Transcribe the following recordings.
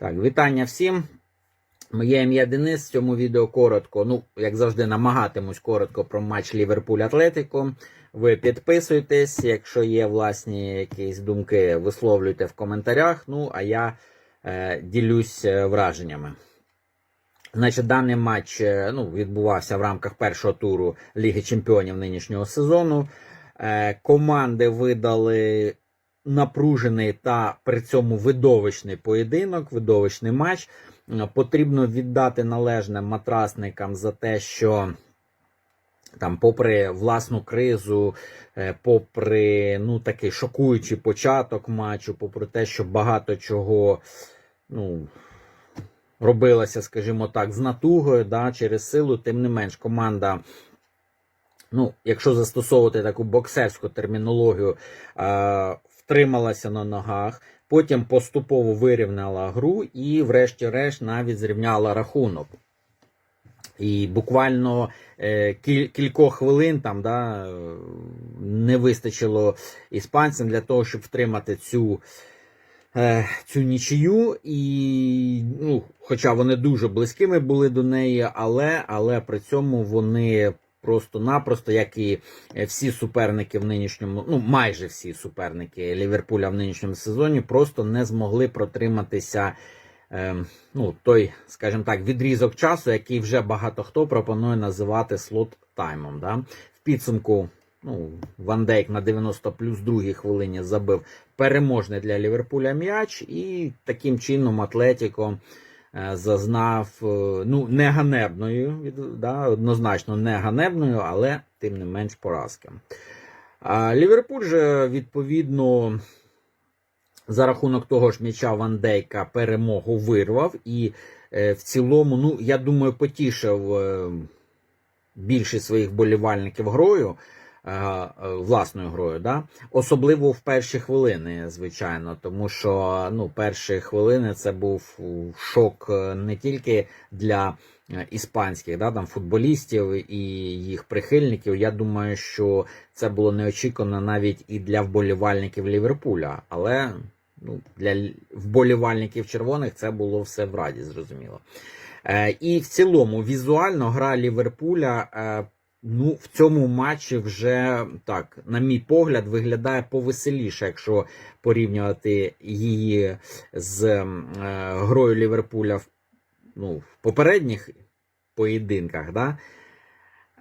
Так, вітання всім. Моє ім'я Денис. В цьому відео коротко. Ну, як завжди, намагатимусь коротко про матч Ліверпуль Атлетико. Ви підписуйтесь, якщо є власні якісь думки, висловлюйте в коментарях. Ну, а я е, ділюсь е, враженнями. Значить, даний матч е, ну, відбувався в рамках першого туру Ліги Чемпіонів нинішнього сезону. Е, команди видали напружений та при цьому видовищний поєдинок, видовищний матч. Е, Потрібно віддати належне матрасникам за те, що там, попри власну кризу, е, попри ну, такий шокуючий початок матчу, попри те, що багато чого ну, робилося, скажімо так, з натугою, да, через силу, тим не менш, команда. Ну, якщо застосовувати таку боксерську термінологію, е, втрималася на ногах, потім поступово вирівняла гру і, врешті-решт, навіть зрівняла рахунок. І буквально е, кіль, кількох хвилин там да, не вистачило іспанцям для того, щоб втримати цю, е, цю нічию. І, ну, хоча вони дуже близькими були до неї, але, але при цьому вони просто-напросто, як і е, всі суперники в нинішньому, ну майже всі суперники Ліверпуля в нинішньому сезоні, просто не змогли протриматися. е, Ну, той, скажімо так, відрізок часу, який вже багато хто пропонує називати слот таймом. Да? В підсумку ну, Ван Дейк на 90 плюс другій хвилині забив переможний для Ліверпуля м'яч, і таким чином Атлетіко зазнав е, ну, не ганебною, да, однозначно не ганебною, але тим не менш поразки. Ліверпуль же відповідно за рахунок того ж м'яча Ван Дейка перемогу вирвав і е, в цілому, ну я думаю, потішив е, більшість своїх болівальників грою. Е, е, Власною грою, да? особливо в перші хвилини, звичайно, тому що ну, перші хвилини це був шок е, не тільки для іспанських да, там, футболістів і їх прихильників. Я думаю, що це було неочікувано навіть і для вболівальників Ліверпуля, але ну, для вболівальників червоних це було все в раді, зрозуміло. І в цілому, візуально гра Ліверпуля. Ну, в цьому матчі вже так, на мій погляд, виглядає повеселіше, якщо порівнювати її з е, грою Ліверпуля в, ну, в попередніх поєдинках. Да?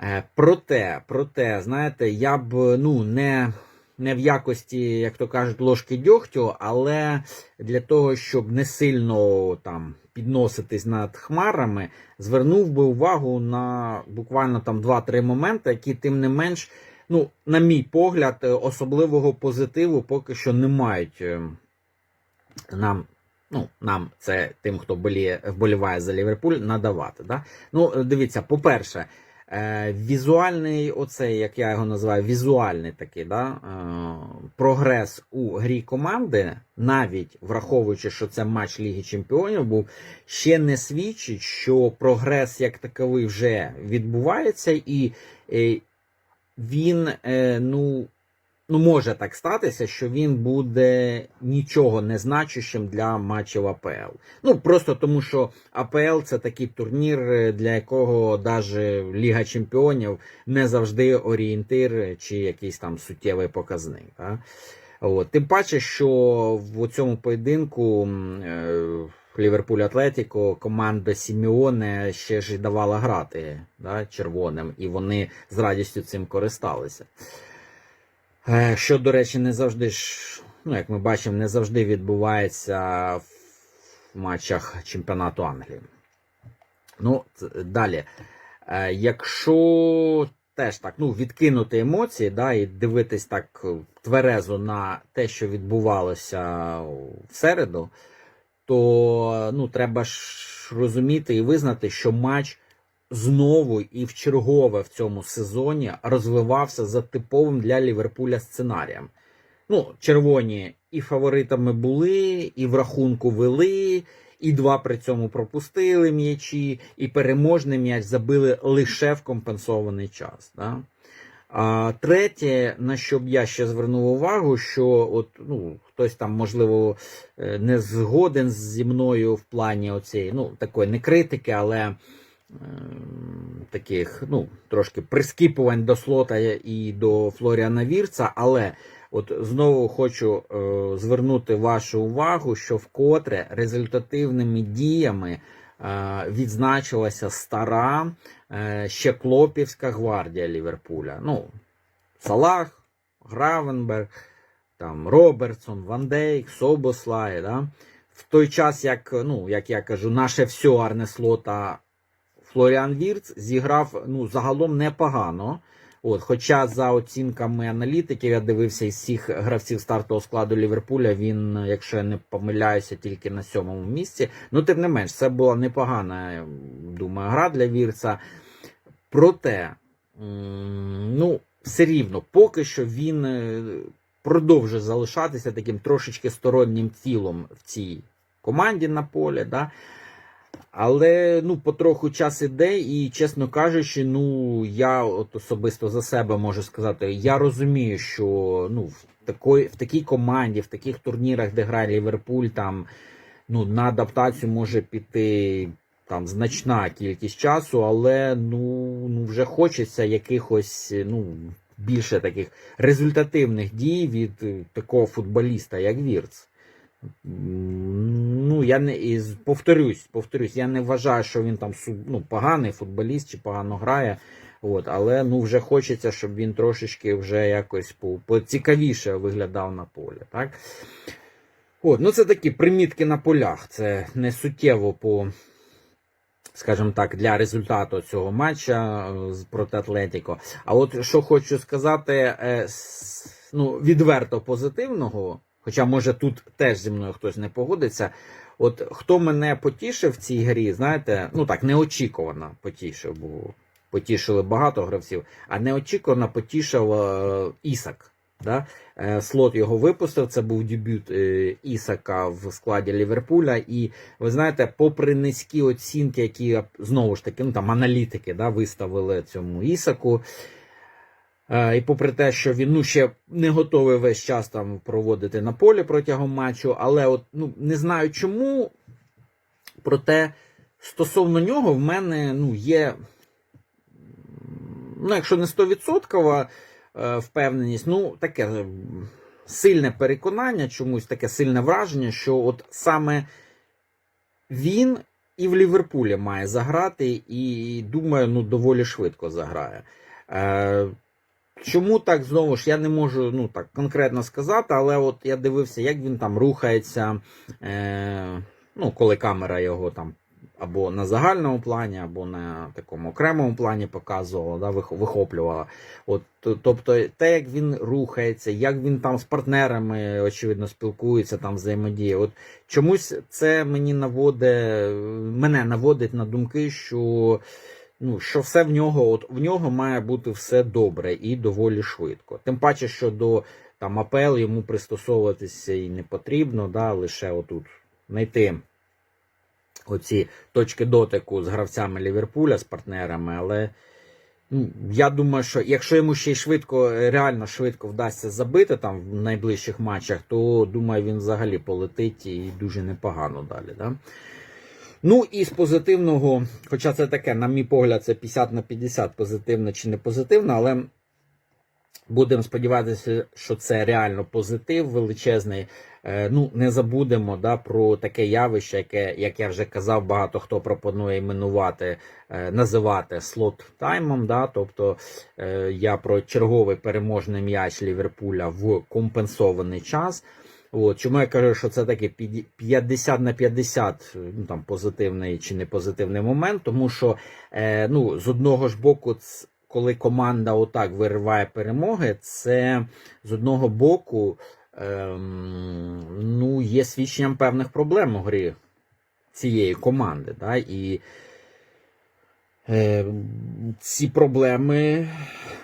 Е, проте, проте, знаєте, я б ну, не, не в якості, як то кажуть, ложки дьогтю, але для того, щоб не сильно там підноситись над хмарами, звернув би увагу на буквально там 2-3 моменти, які тим не менш, ну, на мій погляд, особливого позитиву поки що не мають е, нам. Ну, нам це тим, хто боліє, вболіває за Ліверпуль, надавати. Да? Ну, дивіться, по-перше, візуальний, оцей, як я його називаю, візуальний такий да, е, прогрес у грі команди, навіть враховуючи, що це матч Ліги Чемпіонів був, ще не свідчить, що прогрес як таковий вже відбувається, і е, він, е, ну, ну, може так статися, що він буде нічого не значущим для матчів АПЛ. Ну, просто тому, що АПЛ це такий турнір, е, для якого навіть Ліга Чемпіонів не завжди орієнтир чи якийсь там суттєвий показник. Да? От. Тим паче, що в цьому поєдинку е, Ліверпуль Атлетіко команда Сіміоне ще ж давала грати да, червоним, і вони з радістю цим користалися. Е, Що, до речі, не завжди ж, ну, як ми бачимо, не завжди відбувається в матчах чемпіонату Англії. Ну, далі. Е, Якщо теж так, ну, відкинути емоції, да, і дивитись так тверезо на те, що відбувалося в середу, то ну, треба ж розуміти і визнати, що матч знову і в чергове в цьому сезоні розвивався за типовим для Ліверпуля сценарієм. Ну, червоні і фаворитами були, і в рахунку вели, і два при цьому пропустили м'ячі, і переможний м'яч забили лише в компенсований час. Да? А третє, на що б я ще звернув увагу, що от, ну, хтось там, можливо, е, не згоден зі мною в плані оцієї, ну, такої не критики, але таких, ну, трошки прискіпувань до слота і до Флоріана Вірца, але от знову хочу е, звернути вашу увагу, що вкотре результативними діями е, відзначилася стара е, ще Клопівська гвардія Ліверпуля. Ну, Салах, Гравенберг, там, Робертсон, Ван Дейк, Собослай. Да? В той час, як, ну, як я кажу, наше все Арне Слота Флоріан Вірц зіграв ну, загалом непогано. От, хоча за оцінками аналітиків, я дивився із всіх гравців стартового складу Ліверпуля, він, якщо я не помиляюся, тільки на сьомому місці. Ну, тим не менш, це була непогана, думаю, гра для Вірца. Проте, ну, все рівно, поки що він е, продовжує залишатися таким трошечки стороннім тілом в цій команді на полі. Да? Але ну, потроху час іде, і, чесно кажучи, ну я от особисто за себе можу сказати, я розумію, що ну, в, такої, в такій команді, в таких турнірах, де грає Ліверпуль, там ну, на адаптацію може піти там значна кількість часу, але ну, ну вже хочеться якихось ну, більше таких результативних дій від такого футболіста, як Вірц. Ну, я не і повторюсь, повторюсь, я не вважаю, що він там ну, поганий футболіст чи погано грає. От, але ну вже хочеться, щоб він трошечки вже якось поцікавіше виглядав на полі. Так? От, ну це такі примітки на полях. Це не суттєво по, скажімо так, для результату цього матча е, проти Атлетіко. А от що хочу сказати, е, ну, відверто позитивного, хоча може тут теж зі мною хтось не погодиться. От хто мене потішив в цій грі, знаєте, ну так, неочікувано потішив, бо потішили багато гравців, а неочікувано потішив е, Ісак. Да? Е, Слот його випустив. Це був дебют е, Ісака в складі Ліверпуля. І ви знаєте, попри низькі оцінки, які знову ж таки, ну там аналітики да, виставили цьому Ісаку. Е, І попри те, що він ну, ще не готовий весь час там проводити на полі протягом матчу, але от ну не знаю чому. Проте стосовно нього в мене ну, є, ну, якщо не 100% е, впевненість, ну таке е, сильне переконання, чомусь таке сильне враження, що от саме він і в Ліверпулі має заграти, і думаю, ну доволі швидко заграє. Чому так знову ж я не можу ну так конкретно сказати, але от я дивився, як він там рухається, е, ну, коли камера його там або на загальному плані, або на такому окремому плані показувала, да, вихоплювала. От, тобто, те, як він рухається, як він там з партнерами, очевидно, спілкується, там взаємодіє. От чомусь це мені наводить, мене наводить на думки, що ну, що все в нього, от в нього має бути все добре і доволі швидко. Тим паче, що до там АПЛ йому пристосовуватися і не потрібно, да, лише отут знайти оці точки дотику з гравцями Ліверпуля, з партнерами, але. Ну, я думаю, що якщо йому ще й швидко, реально швидко вдасться забити там в найближчих матчах, то думаю, він взагалі полетить і дуже непогано далі. Да? Ну і з позитивного, хоча це таке, на мій погляд, це 50 на 50 позитивно чи не позитивно, але будемо сподіватися, що це реально позитив величезний. Е, Ну, не забудемо да, про таке явище, яке, як я вже казав, багато хто пропонує іменувати, е, називати слот таймом. Да, тобто е, я про черговий переможний м'яч Ліверпуля в компенсований час. От, чому я кажу, що це піді- 50 на 50 ну, там, позитивний чи не позитивний момент, тому що е, ну, з одного ж боку, коли команда отак вириває перемоги, це з одного боку ем, ну, є свідченням певних проблем у грі цієї команди. Да? І е, ці проблеми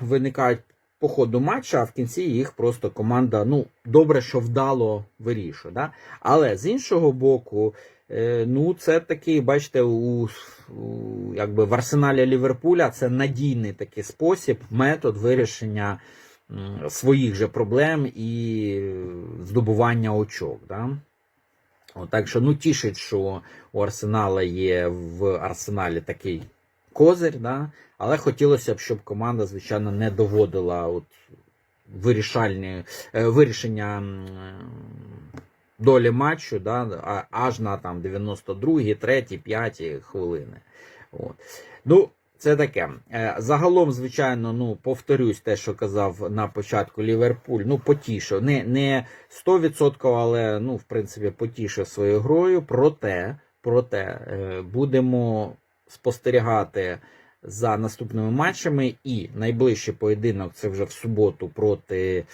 виникають по ходу матча, а в кінці їх просто команда ну, добре, що вдало вирішує. Да? Але з іншого боку, Е, Ну, це такий, бачите, у, у якби в арсеналі Ліверпуля це надійний такий спосіб, метод вирішення своїх же проблем і здобування очок. Да? От, так що ну, тішить, що у Арсенала є в арсеналі такий козир, да? але хотілося б, щоб команда, звичайно, не доводила от, вирішальні, е, вирішення е, долі матчу да? аж на там, 92, 3, 5 хвилини. От. Ну, це таке. Е, Загалом, звичайно, ну, повторюсь те, що казав на початку Ліверпуль. Ну, потішив. Не, не 100%, але, ну, в принципі, потішив своєю грою. Проте, проте будемо спостерігати за наступними матчами. І найближчий поєдинок це вже в суботу проти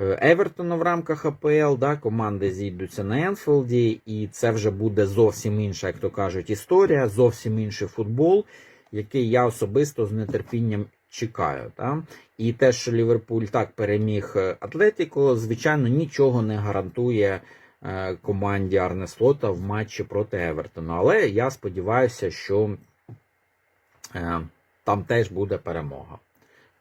е, Евертона в рамках АПЛ. Да, команди зійдуться на Енфілді, і це вже буде зовсім інша, як то кажуть, історія, зовсім інший футбол, який я особисто з нетерпінням чекаю. Да? І те, що Ліверпуль так переміг е, Атлетіко, звичайно, нічого не гарантує е, команді Арне Слота в матчі проти Евертона. Але я сподіваюся, що там теж буде перемога.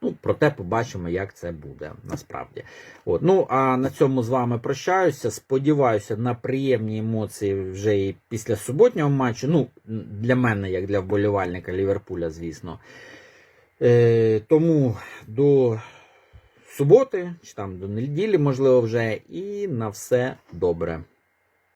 Ну, проте побачимо, як це буде насправді. От. Ну, а на цьому з вами прощаюся. Сподіваюся на приємні емоції вже і після суботнього матчу. Ну, для мене, як для вболівальника Ліверпуля, звісно. Е, тому до суботи, чи там до неділі, можливо, вже, і на все добре.